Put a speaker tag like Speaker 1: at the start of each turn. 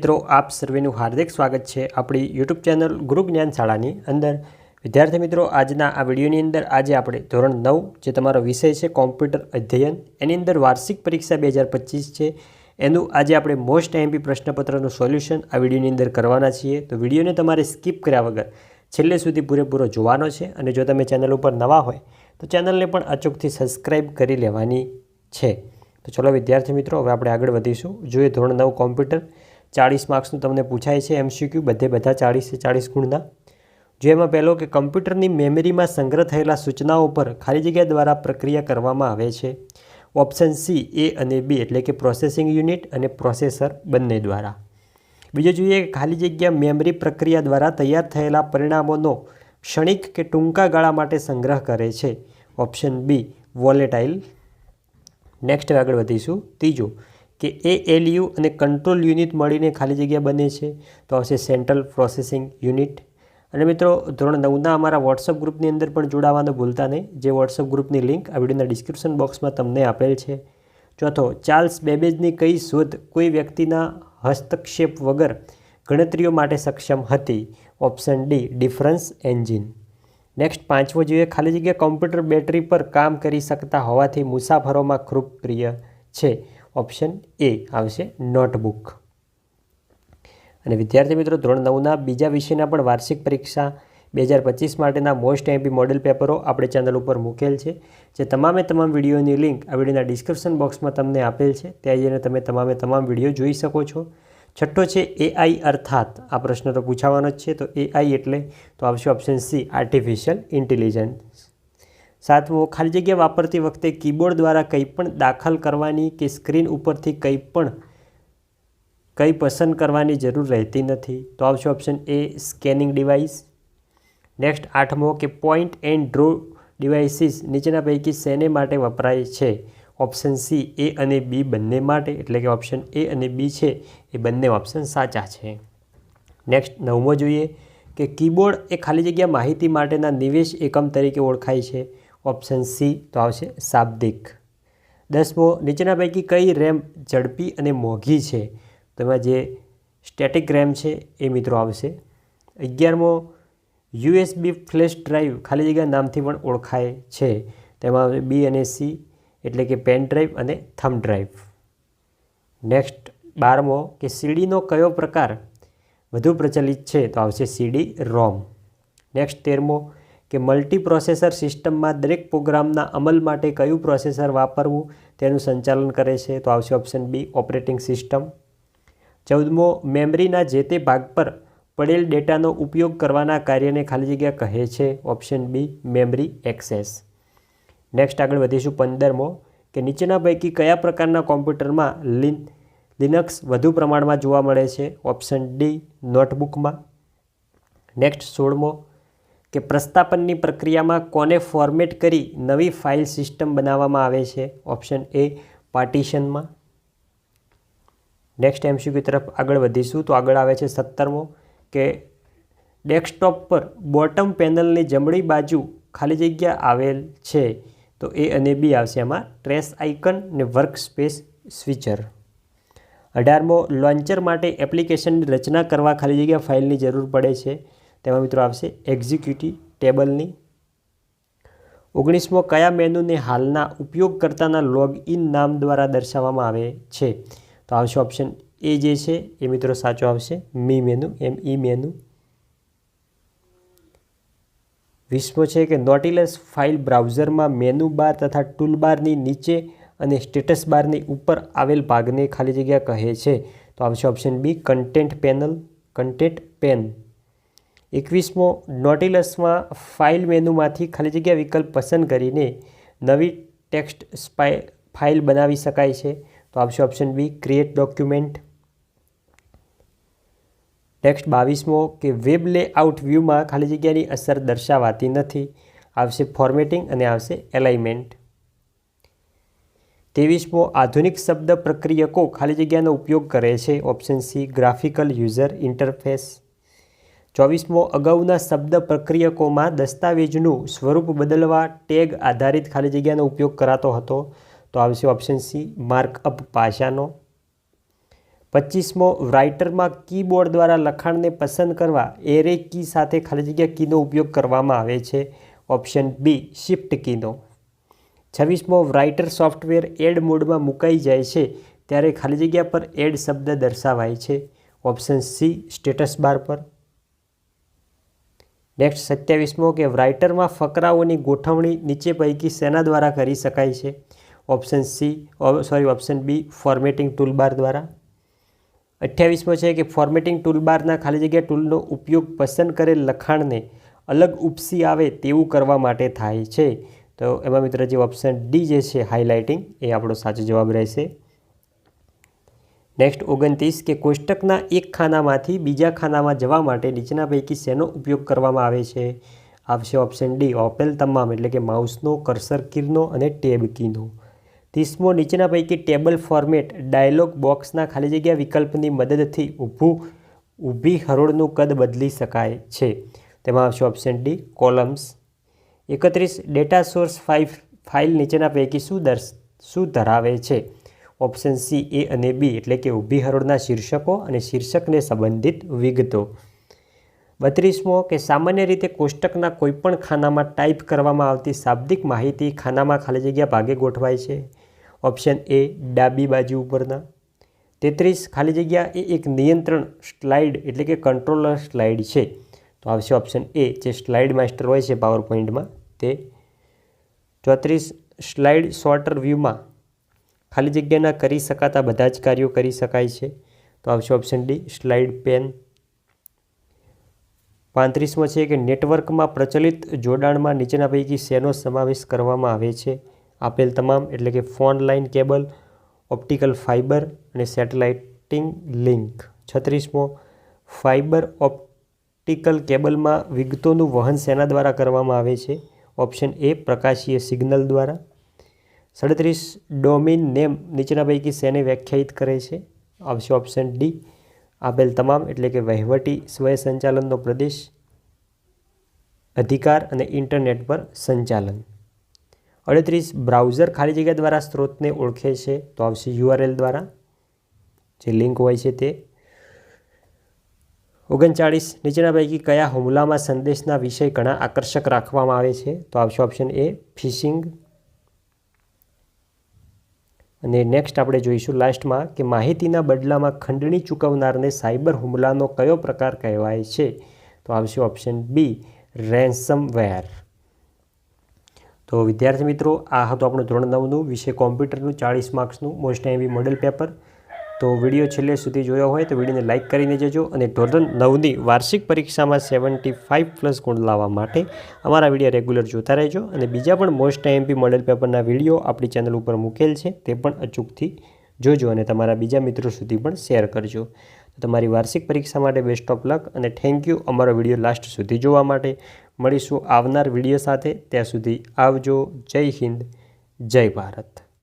Speaker 1: મિત્રો, આપ સર્વેનું હાર્દિક સ્વાગત છે આપણી યુટ્યુબ ચેનલ ગુરુ જ્ઞાન શાળાની અંદર. વિદ્યાર્થી મિત્રો, આજના આ વિડીયોની અંદર આજે આપણે ધોરણ નવ, જે તમારો વિષય છે કોમ્પ્યુટર અધ્યયન, એની અંદર વાર્ષિક પરીક્ષા બે છે. એનું આજે આપણે મોસ્ટ એમપી પ્રશ્નપત્રનું સોલ્યુશન આ વિડીયોની અંદર કરવાના છીએ. તો વિડીયોને તમારે સ્કીપ કર્યા વગર છેલ્લે સુધી પૂરેપૂરો જોવાનો છે અને જો તમે ચેનલ ઉપર નવા હોય, તો ચેનલને પણ અચૂકથી સબસ્ક્રાઈબ કરી લેવાની છે. તો ચલો વિદ્યાર્થી મિત્રો, હવે આપણે આગળ વધીશું. જોઈએ ધોરણ નવ કોમ્પ્યુટર. ચાળીસ માર્ક્સનું તમને પૂછાય છે એમસીક્યુ બધે બધા ચાળીસે ચાળીસ ગુણના. જો એમાં પહેલો કે કમ્પ્યુટરની મેમરીમાં સંગ્રહ થયેલા સૂચનાઓ પર ખાલી જગ્યા દ્વારા પ્રક્રિયા કરવામાં આવે છે, ઓપ્શન સી, એ અને બી, એટલે કે પ્રોસેસિંગ યુનિટ અને પ્રોસેસર બંને દ્વારા. બીજું જોઈએ કે ખાલી જગ્યા મેમરી પ્રક્રિયા દ્વારા તૈયાર થયેલા પરિણામોનો ક્ષણિક કે ટૂંકા ગાળા માટે સંગ્રહ કરે છે. ઓપ્શન બી, વોલેટાઇલ. નેક્સ્ટ આગળ વધીશું. ત્રીજું કે એ એલયુ અને કંટ્રોલ યુનિટ મળીને ખાલી જગ્યા બને છે. તો આવશે સેન્ટ્રલ પ્રોસેસિંગ યુનિટ. અને મિત્રો, ધોરણ નવના અમારા વોટ્સઅપ ગ્રુપની અંદર પણ જોડાવાનું ભૂલતા નહીં. જે વોટ્સઅપ ગ્રુપની લિંક આ વિડીયોના ડિસ્ક્રિપ્શન બોક્સમાં તમને આપેલ છે. ચોથો, ચાર્લ્સ બેબેજની કઈ શોધ કોઈ વ્યક્તિના હસ્તક્ષેપ વગર ગણતરીઓ માટે સક્ષમ હતી? Option D, difference engine. Next, પાંચમો જોઈએ ખાલી જગ્યા કોમ્પ્યુટર બેટરી પર કામ કરી શકતા હોવાથી મુસાફરોમાં ખૂબ પ્રિય છે. ઓપ્શન એ આવશે નોટબુક. અને વિદ્યાર્થી મિત્રો, ધોરણ નવના બીજા વિષયના પણ વાર્ષિક પરીક્ષા બે હજાર પચીસ માટેના મોસ્ટ એમપી મોડેલ પેપરો આપણે ચેનલ ઉપર મૂકેલ છે. જે તમામે તમામ વિડીયોની લિંક આ વિડીયોના ડિસ્ક્રિપ્શન બોક્સમાં તમને આપેલ છે. ત્યાં જઈને તમે તમામે તમામ વીડિયો જોઈ શકો છો. છઠ્ઠો છે એઆઈ અર્થાત. આ પ્રશ્ન તો પૂછાવાનો જ છે. તો એઆઈ એટલે તો આવશે ઓપ્શન સી, આર્ટિફિશિયલ ઇન્ટેલિજન્સ. સાતમો ખાલી જગ્યા વાપરતી વખતે કીબોર્ડ દ્વારા કંઈ પણ દાખલ કરવાની કે સ્ક્રીન ઉપરથી કંઈ પણ કંઈ પસંદ કરવાની જરૂર રહેતી નથી. તો આવશે option A, scanning device. Next, આઠમો કે પોઈન્ટ એન્ડ ડ્રો ડિવાઇસીસ નીચેના પૈકી શેને માટે વપરાય છે? ઓપ્શન સી, એ અને બી બંને માટે. એટલે કે ઓપ્શન એ અને બી છે, એ બંને ઓપ્શન સાચા છે. નેક્સ્ટ, નવમો જોઈએ કે કીબોર્ડ એ ખાલી જગ્યા માહિતી માટેના નિવેશ એકમ તરીકે ઓળખાય છે. ઓપ્શન સી તો આવશે શાબ્દિક. દસમો, નીચેના પૈકી કઈ રેમ ઝડપી અને મોંઘી છે? તેમાં જે સ્ટેટિક રેમ છે એ મિત્રો આવશે. અગિયારમો યુએસબી ફ્લેશ ડ્રાઈવ ખાલી જગ્યા નામથી પણ ઓળખાય છે. તેમાં બી અને સી એટલે કે પેન ડ્રાઈવ અને થમ ડ્રાઈવ નેક્સ્ટ બારમો, કે સીડીનો કયો પ્રકાર વધુ પ્રચલિત છે? તો આવશે સીડી રોમ નેક્સ્ટ તેરમો કે મલ્ટી પ્રોસેસર સિસ્ટમમાં દરેક પ્રોગ્રામના અમલ માટે કયું પ્રોસેસર વાપરવું તેનું સંચાલન કરે છે? તો આવશે ઓપ્શન બી ઓપરેટિંગ સિસ્ટમ ચૌદમો, મેમરીના જે તે ભાગ પર પડેલ ડેટાનો ઉપયોગ કરવાના કાર્યને ખાલી જગ્યા કહે છે. Option B memory access next આગળ વધીશું પંદરમો, કે નીચેના પૈકી કયા પ્રકારના કોમ્પ્યુટરમાં લિન, લિનક્સ વધુ પ્રમાણમાં જોવા મળે છે? ઓપ્શન ડી નોટબુકમાં નેક્સ્ટ સોળમો કે પ્રસ્તાપનની પ્રક્રિયામાં કોને ફોર્મેટ કરી નવી ફાઇલ સિસ્ટમ બનાવવામાં આવે છે? ઓપ્શન એ પાર્ટીશનમાં નેક્સ્ટ એમસીક્યુ તરફ આગળ વધીશું તો આગળ આવે છે સત્તરમો કે ડેસ્કટોપ પર બોટમ પેનલની જમણી બાજુ ખાલી જગ્યા આવેલ છે તો એ અને બી આવશે એમાં ટ્રેસ આઇકન ને વર્ક સ્પેસ સ્વિચર અઢારમો લોન્ચર માટે એપ્લિકેશનની રચના કરવા ખાલી જગ્યા ફાઇલની જરૂર પડે છે. તેમાં મિત્રો આવશે એક્ઝિક્યુટિવ ટેબલની ઓગણીસમો કયા મેનુને હાલના ઉપયોગકર્તાના લોગઇન નામ દ્વારા દર્શાવવામાં આવે છે? તો આવશે ઓપ્શન એ જે છે, એ મિત્રો સાચો આવશે. Me menu, M E menu. વીસમો છે કે નોટિલસ ફાઇલ બ્રાઉઝરમાં મેનુ બાર તથા ટૂલ બારની નીચે અને સ્ટેટસ બારની ઉપર આવેલ ભાગને ખાલી જગ્યા કહે છે. તો આવશે option B content panel content pane એકવીસમો નોટિલસમાં ફાઇલ મેનુમાંથી ખાલી જગ્યા વિકલ્પ પસંદ કરીને નવી ટેક્સ્ટ સ્પાઈ ફાઇલ બનાવી શકાય છે. તો આવશે option B, create document. Next બાવીસમો કે વેબ લેઆઉટ વ્યૂમાં ખાલી જગ્યાની અસર દર્શાવાતી નથી. આવશે ફોર્મેટિંગ અને આવશે એલાઇમેન્ટ ત્રેવીસમો, આધુનિક શબ્દ પ્રક્રિયકો ખાલી જગ્યાનો ઉપયોગ કરે છે. Option C, graphical user interface. ચોવીસમો અગાઉના શબ્દ પ્રક્રિયકોમાં દસ્તાવેજનું સ્વરૂપ બદલવા ટેગ આધારિત ખાલી જગ્યાનો ઉપયોગ કરાતો હતો. તો આવશે ઓપ્શન સી માર્કઅપ ભાષાનો પચીસમો રાઇટરમાં કીબોર્ડ દ્વારા લખાણને પસંદ કરવા એરે કી સાથે ખાલી જગ્યા કીનો ઉપયોગ કરવામાં આવે છે. ઓપ્શન બી શિફ્ટ કીનો છવ્વીસમો રાઇટર સોફ્ટવેર એડ મોડમાં મુકાઈ જાય છે ત્યારે ખાલી જગ્યા પર એડ શબ્દ દર્શાવાય છે. ઓપ્શન સી સ્ટેટસ બાર પર. નેક્સ્ટ સત્યાવીસમો કે રાઇટરમાં ફકરાઓની ગોઠવણી નીચે પૈકી શેના દ્વારા કરી શકાય છે? Option C sorry option B formatting toolbar દ્વારા. અઠ્યાવીસમો છે કે ફોર્મેટિંગ ટૂલબારના ખાલી જગ્યા ટૂલનો ઉપયોગ પસંદ કરેલ લખાણને અલગ ઉપસી આવે તેવું કરવા માટે થાય છે. તો એમાં મિત્ર જે ઓપ્શન ડી જે છે હાઇલાઇટિંગ એ આપણો સાચો જવાબ રહેશે. નેક્સ્ટ ઓગણત્રીસ કે કોષ્ટકના એક ખાનામાંથી બીજા ખાનામાં જવા માટે નીચેના પૈકી શેનો ઉપયોગ કરવામાં આવે છે? આવશે ઓપ્શન ડી ઓપેલ તમામ, એટલે કે માઉસનો, કર્સર કીરનો અને ટેબ કીનો. ત્રીસમો, નીચેના પૈકી ટેબલ ફોર્મેટ, ડાયલોગ બોક્સના ખાલી જગ્યા વિકલ્પની મદદથી ઊભું, ઊભી હરોળનું કદ બદલી શકાય છે. તેમાં આવશે ઓપ્શન ડી કોલમ્સ એકત્રીસ ડેટા સોર્સ ફાઇવ ફાઇલ નીચેના પૈકી શું દર્શ, શું ધરાવે છે? ઓપ્શન સી એ અને બી એટલે કે ઊભી હરોળના શીર્ષકો અને શીર્ષકને સંબંધિત વિગતો. બત્રીસમો, કે સામાન્ય રીતે કોષ્ટકના કોઈપણ ખાનામાં ટાઈપ કરવામાં આવતી શાબ્દિક માહિતી ખાનામાં ખાલી જગ્યા ભાગે ગોઠવાય છે. ઓપ્શન એ ડાબી બાજુ ઉપરના. તેત્રીસ, ખાલી જગ્યા એ એક નિયંત્રણ સ્લાઇડ એટલે કે કંટ્રોલર સ્લાઇડ છે. તો આવશે ઓપ્શન એ જે સ્લાઇડ માસ્ટર હોય છે પાવર પોઈન્ટમાં તે. ચોત્રીસ, સ્લાઇડ શોર્ટર વ્યૂમાં ખાલી જગ્યાના કરી શકાતા બધા જ કાર્યો કરી શકાય છે. તો આવશે ઓપ્શન ડી સ્લાઇડ પેન પાંત્રીસમો છે કે નેટવર્કમાં પ્રચલિત જોડાણમાં નીચેના પૈકી શેનો સમાવેશ કરવામાં આવે છે? આપેલ તમામ, એટલે કે phone line, cable, optical fibre અને સેટેલાઇટિંગ લિંક. છત્રીસમો, ફાઇબર ઓપ્ટિકલ કેબલમાં વિગતોનું વહન શેના દ્વારા કરવામાં આવે છે? ઓપ્શન એ, પ્રકાશીય સિગ્નલ દ્વારા. સડત્રીસ ડોમિન નેમ નીચેના પૈકી શેને વ્યાખ્યાયિત કરે છે? આવશે ઓપ્શન ડી આપેલ તમામ એટલે કે વહીવટી, સ્વયંસંચાલનનો પ્રદેશ, અધિકાર અને ઇન્ટરનેટ પર સંચાલન. અડત્રીસ, બ્રાઉઝર ખાલી જગ્યા દ્વારા સ્ત્રોતને ઓળખે છે તો આવશે યુઆરએલ દ્વારા, જે લિંક હોય છે તે. ઓગણચાળીસ નીચેના પૈકી કયા હુમલામાં સંદેશના વિષય ઘણા આકર્ષક રાખવામાં આવે છે? તો આવશે ઓપ્શન એ ફિશિંગ. અને નેક્સ્ટ આપણે જોઈશું લાસ્ટમાં કે માહિતીના બદલામાં ખંડણી ચૂકવનારને સાયબર હુમલાનો કયો પ્રકાર કહેવાય છે? તો આવશે ઓપ્શન બી રેન્સમવેર તો વિદ્યાર્થી મિત્રો, આ હતું આપણું ધોરણ નવનું, વિષય કોમ્પ્યુટરનું ચાળીસ માર્ક્સનું મોસ્ટ આઈવી મોડેલ પેપર તો વીડિયો છેલ્લે સુધી જોયો હોય તો વિડીયોને લાઇક કરીને જજો અને ધોરણ નવની વાર્ષિક પરીક્ષામાં સેવન્ટી ફાઇવ પ્લસ ગુણ લાવવા માટે અમારા વીડિયો રેગ્યુલર જોતા રહેજો અને બીજા પણ મોસ્ટ એમપી મોડેલ પેપરના વીડિયો આપણી ચેનલ ઉપર મૂકેલ છે તે પણ અચૂકથી જોજો અને તમારા બીજા મિત્રો સુધી પણ શેર કરજો. તમારી વાર્ષિક પરીક્ષા માટે બેસ્ટ ઓફ લક અને થેન્ક યુ અમારો વીડિયો લાસ્ટ સુધી જોવા માટે. મળીશું આવનાર વીડિયો સાથે. ત્યાં સુધી આવજો. જય હિન્દ. જય ભારત.